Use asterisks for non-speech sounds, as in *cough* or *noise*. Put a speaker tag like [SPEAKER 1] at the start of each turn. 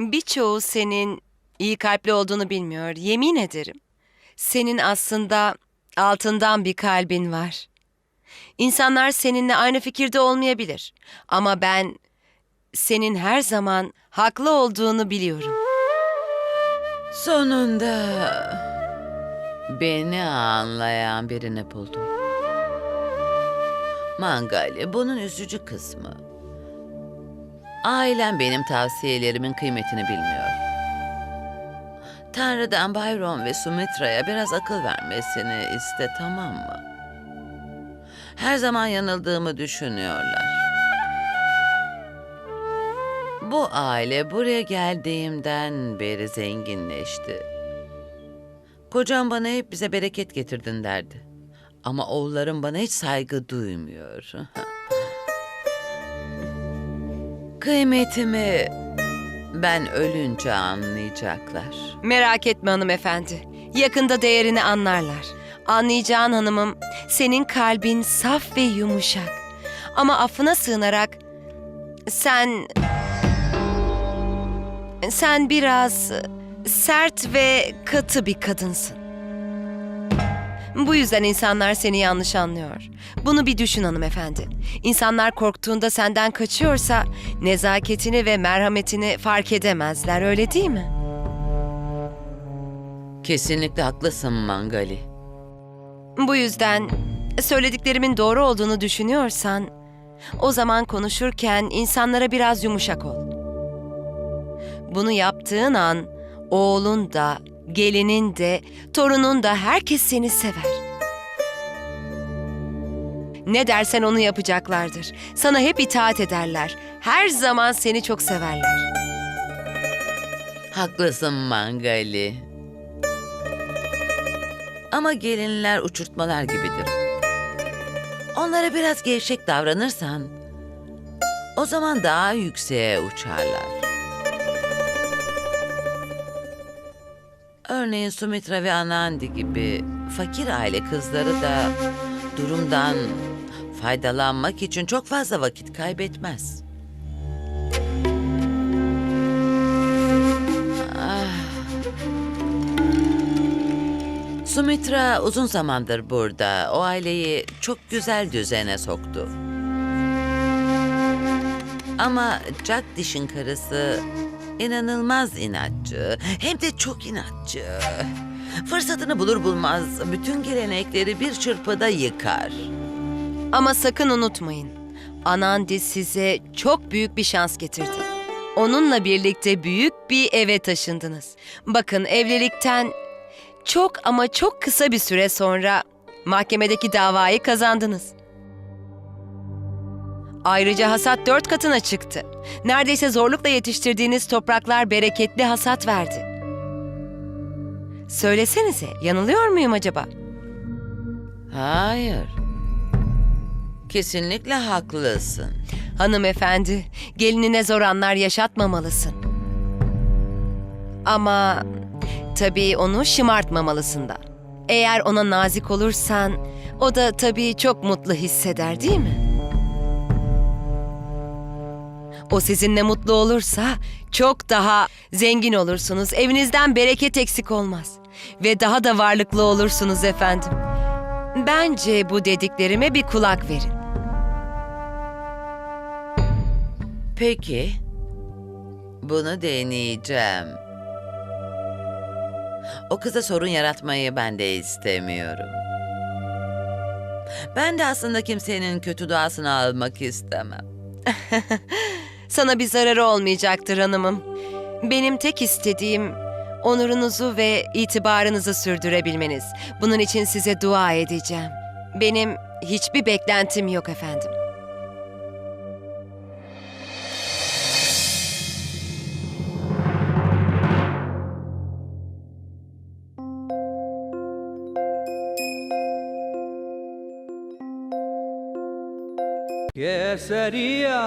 [SPEAKER 1] Birçoğu senin iyi kalpli olduğunu bilmiyor. Yemin ederim. Senin aslında altından bir kalbin var. İnsanlar seninle aynı fikirde olmayabilir. Ama ben senin her zaman haklı olduğunu biliyorum.
[SPEAKER 2] Sonunda beni anlayan birini buldum. Mangali bunun üzücü kısmı. Ailem benim tavsiyelerimin kıymetini bilmiyor. Tanrı'dan Bayron ve Sumitra'ya biraz akıl vermesini iste tamam mı? Her zaman yanıldığımı düşünüyorlar. Bu aile buraya geldiğimden beri zenginleşti. Kocam bana hep bize bereket getirdin derdi. Ama oğullarım bana hiç saygı duymuyor. *laughs* Kıymetimi ben ölünce anlayacaklar.
[SPEAKER 1] Merak etme hanımefendi. Yakında değerini anlarlar. Anlayacağın hanımım, senin kalbin saf ve yumuşak. Ama affına sığınarak sen sen biraz sert ve katı bir kadınsın. Bu yüzden insanlar seni yanlış anlıyor. Bunu bir düşün hanımefendi. İnsanlar korktuğunda senden kaçıyorsa nezaketini ve merhametini fark edemezler öyle değil mi?
[SPEAKER 2] Kesinlikle haklısın Mangali.
[SPEAKER 1] Bu yüzden söylediklerimin doğru olduğunu düşünüyorsan o zaman konuşurken insanlara biraz yumuşak ol. Bunu yaptığın an oğlun da, gelinin de, torunun da herkes seni sever. Ne dersen onu yapacaklardır. Sana hep itaat ederler. Her zaman seni çok severler.
[SPEAKER 2] Haklısın Mangali. Ama gelinler uçurtmalar gibidir. Onlara biraz gevşek davranırsan o zaman daha yükseğe uçarlar. Örneğin Sumitra ve Anandi gibi fakir aile kızları da durumdan faydalanmak için çok fazla vakit kaybetmez. Sumitra uzun zamandır burada. O aileyi çok güzel düzene soktu. Ama Jagdish'in karısı inanılmaz inatçı. Hem de çok inatçı. Fırsatını bulur bulmaz bütün gelenekleri bir çırpıda yıkar.
[SPEAKER 1] Ama sakın unutmayın. Anandi size çok büyük bir şans getirdi. Onunla birlikte büyük bir eve taşındınız. Bakın evlilikten çok ama çok kısa bir süre sonra mahkemedeki davayı kazandınız. Ayrıca hasat dört katına çıktı. Neredeyse zorlukla yetiştirdiğiniz topraklar bereketli hasat verdi. Söylesenize, yanılıyor muyum acaba?
[SPEAKER 2] Hayır. Kesinlikle haklısın.
[SPEAKER 1] Hanımefendi, gelinine zor anlar yaşatmamalısın. Ama tabii onu şımartmamalısın da. Eğer ona nazik olursan, o da tabii çok mutlu hisseder değil mi? O sizinle mutlu olursa çok daha zengin olursunuz. Evinizden bereket eksik olmaz. Ve daha da varlıklı olursunuz efendim. Bence bu dediklerime bir kulak verin.
[SPEAKER 2] Peki. Bunu deneyeceğim. O kıza sorun yaratmayı ben de istemiyorum. Ben de aslında kimsenin kötü duasını almak istemem. *laughs*
[SPEAKER 1] Sana bir zararı olmayacaktır hanımım. Benim tek istediğim onurunuzu ve itibarınızı sürdürebilmeniz. Bunun için size dua edeceğim. Benim hiçbir beklentim yok efendim.
[SPEAKER 3] Keseriya